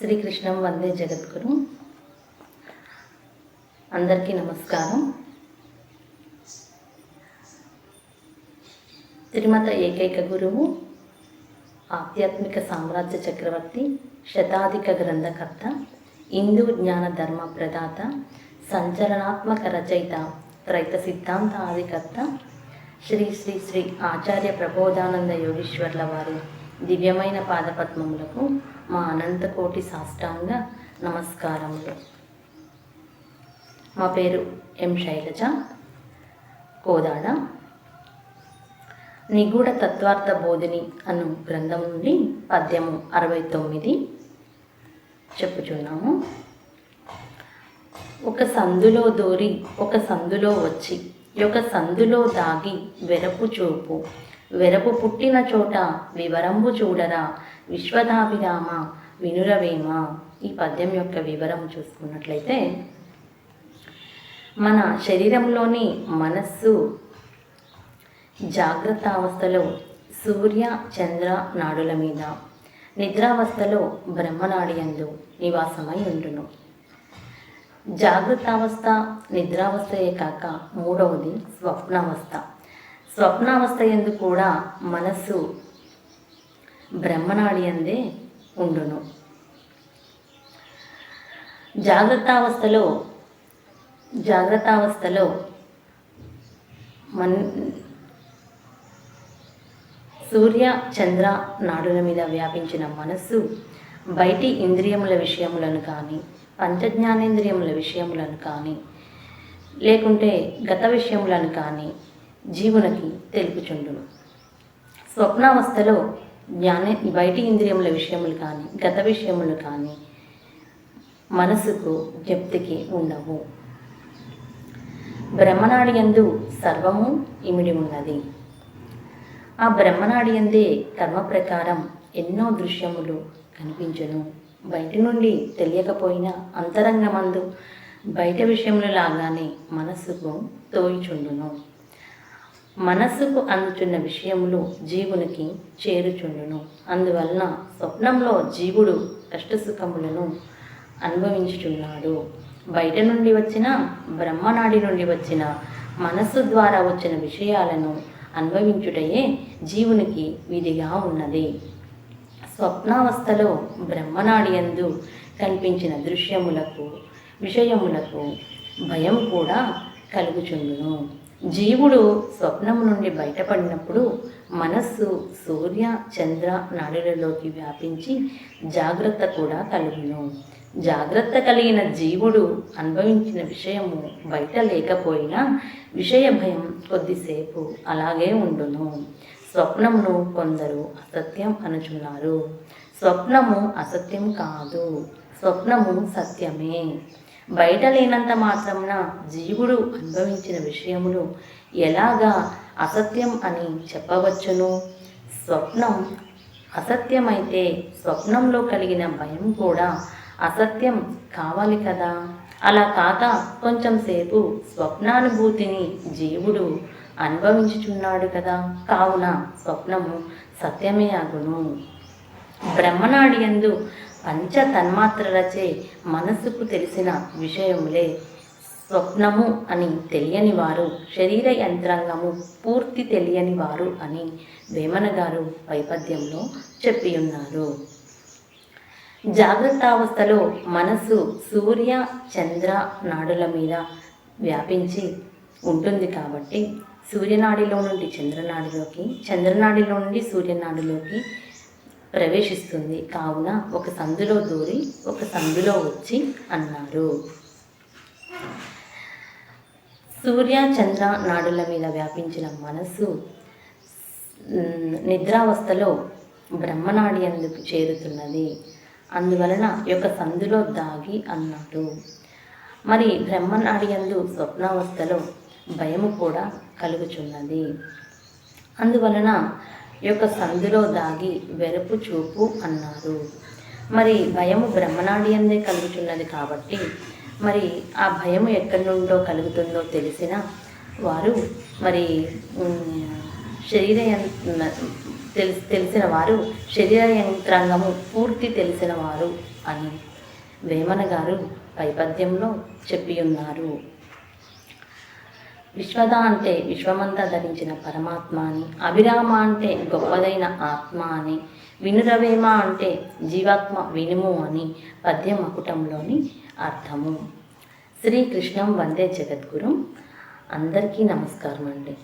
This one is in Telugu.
శ్రీకృష్ణం వందే జగద్గురు. అందరికీ నమస్కారం. తిరుమత ఏకైక గురువు ఆధ్యాత్మిక సామ్రాజ్య చక్రవర్తి శతాధిక గ్రంథకర్త హిందూ జ్ఞాన ధర్మ ప్రదాత సంచలనాత్మక రచయిత త్రైత సిద్ధాంత ఆదికర్త శ్రీ శ్రీ శ్రీ ఆచార్య ప్రబోధానంద యోగీశ్వర్ల వారి. దివ్యమైన పాదపద్మములకు మా అనంతకోటి సాష్టాంగ నమస్కారములు. మా పేరు ఎం శైలజ. కోదాడ. నిగూఢ తత్వార్థ బోధిని అను గ్రంథం నుండి పద్యము అరవై తొమ్మిది చెప్పుచున్నాము. ఒక సందులో దోరి ఒక సందులో వచ్చి ఒక సందులో దాగి వెరపు చూపు వెరపు పుట్టిన చోట వివరంబు చూడరా విశ్వదాభిరామ వినురవేమ. ఈ పద్యం యొక్క వివరం చూసుకున్నట్లయితే మన శరీరంలోని మనస్సు జాగ్రత్త అవస్థలో సూర్య చంద్ర నాడుల మీద నిద్రావస్థలో బ్రహ్మనాడియందు నివాసమై ఉండును. జాగ్రత్తావస్థ నిద్రావస్థయే కాక మూడవది స్వప్నావస్థ. స్వప్నావస్థ ఎందు కూడా మనస్సు బ్రహ్మనాడి అందే ఉండును. జాగ్రత్తావస్థలో జాగ్రత్తావస్థలో మన్ సూర్య చంద్ర నాడుల మీద వ్యాపించిన మనస్సు బయటి ఇంద్రియముల విషయములను కానీ పంచజ్ఞానేంద్రియముల విషయములను కానీ లేకుంటే గత విషయములను కానీ జీవునికి తెలుపుచుండును. స్వప్నావస్థలో జ్ఞానే బయటి ఇంద్రియముల విషయములు కానీ గత విషయములు కానీ మనసుకు జప్తికి ఉండవు. బ్రహ్మనాడి యందు సర్వము ఇమిడి ఉన్నది. ఆ బ్రహ్మనాడి అందే కర్మ ప్రకారం ఎన్నో దృశ్యములు కనిపించును. బయటి నుండి తెలియకపోయినా అంతరంగమందు బయట విషయములు లాగానే మనసుకు తోయిచుండును. మనస్సుకు అందుచున్న విషయములు జీవునికి చేరుచుండును. అందువలన స్వప్నంలో జీవుడు కష్టసుఖములను అనుభవించుచున్నాడు. బయట నుండి వచ్చిన బ్రహ్మనాడి నుండి వచ్చిన మనస్సు ద్వారా వచ్చిన విషయాలను అనుభవించుటయే జీవునికి విధిగా ఉన్నది. స్వప్నావస్థలో బ్రహ్మనాడి యందు కనిపించిన దృశ్యములకు విషయములకు భయం కూడా కలుగుచుండును. జీవుడు స్వప్నము నుండి బయటపడినప్పుడు మనస్సు సూర్య చంద్ర నాడులలోకి వ్యాపించి జాగ్రత్త కూడా కలుగును. జాగ్రత్త కలిగిన జీవుడు అనుభవించిన విషయము బయట లేకపోయినా విషయ భయం కొద్దిసేపు అలాగే ఉండును. స్వప్నమును కొందరు అసత్యం అనుచున్నారు. స్వప్నము అసత్యం కాదు. స్వప్నము సత్యమే. బయట లేనంత మాత్రమున జీవుడు అనుభవించిన విషయములు ఎలాగా అసత్యం అని చెప్పవచ్చును? స్వప్నం అసత్యమైతే స్వప్నంలో కలిగిన భయం కూడా అసత్యం కావాలి కదా? అలా కాక కొంచెం సేపు స్వప్నానుభూతిని జీవుడు అనుభవించుచున్నాడు కదా? కావున స్వప్నము సత్యమే అగును బ్రహ్మనాడియందు పంచ తన్మాత్రలచే మనసుకు తెలిసిన విషయములే స్వప్నము అని తెలియని వారు శరీర యంత్రాంగము పూర్తి తెలియని వారు అని వేమన గారు వైపద్యంలో చెప్పి ఉన్నారు జాగ్రత్తావస్థలో మనసు సూర్య చంద్ర నాడుల మీద వ్యాపించి ఉంటుంది కాబట్టి సూర్యనాడిలో నుండి చంద్రనాడిలోకి చంద్రనాడిలో నుండి సూర్యనాడిలోకి ప్రవేశిస్తుంది. కావున ఒక సందులో దూరి ఒక సందులో వచ్చి అన్నారు. సూర్య చంద్ర నాడుల మీద వ్యాపించిన మనసు నిద్రావస్థలో బ్రహ్మనాడి అందుకు చేరుతున్నది. అందువలన యొక్క సందులో దాగి అన్నాడు. మరి బ్రహ్మనాడి అందు స్వప్నావస్థలో భయము కూడా కలుగుచున్నది. అందువలన యొక్క సందులో దాగి వెరపు చూపు అన్నారు. మరి భయము బ్రహ్మనాడి అందే కలుగుతున్నది కాబట్టి మరి ఆ భయము ఎక్కడి నుండో కలుగుతుందో తెలిసిన వారు మరి శరీర తెలిసి తెలిసిన వారు శరీర యంత్రాంగము పూర్తి తెలిసిన వారు అని వేమన గారు పైపద్యంలో చెప్పి ఉన్నారు విశ్వద అంటే విశ్వమంతా ధరించిన పరమాత్మ అని అభిరామ అంటే గొప్పదైన ఆత్మ అని వినురవేమ అంటే జీవాత్మ వినుము అని పద్య మకుటంలోని అర్థము. శ్రీకృష్ణం వందే జగద్గురు. అందరికీ నమస్కారం అండి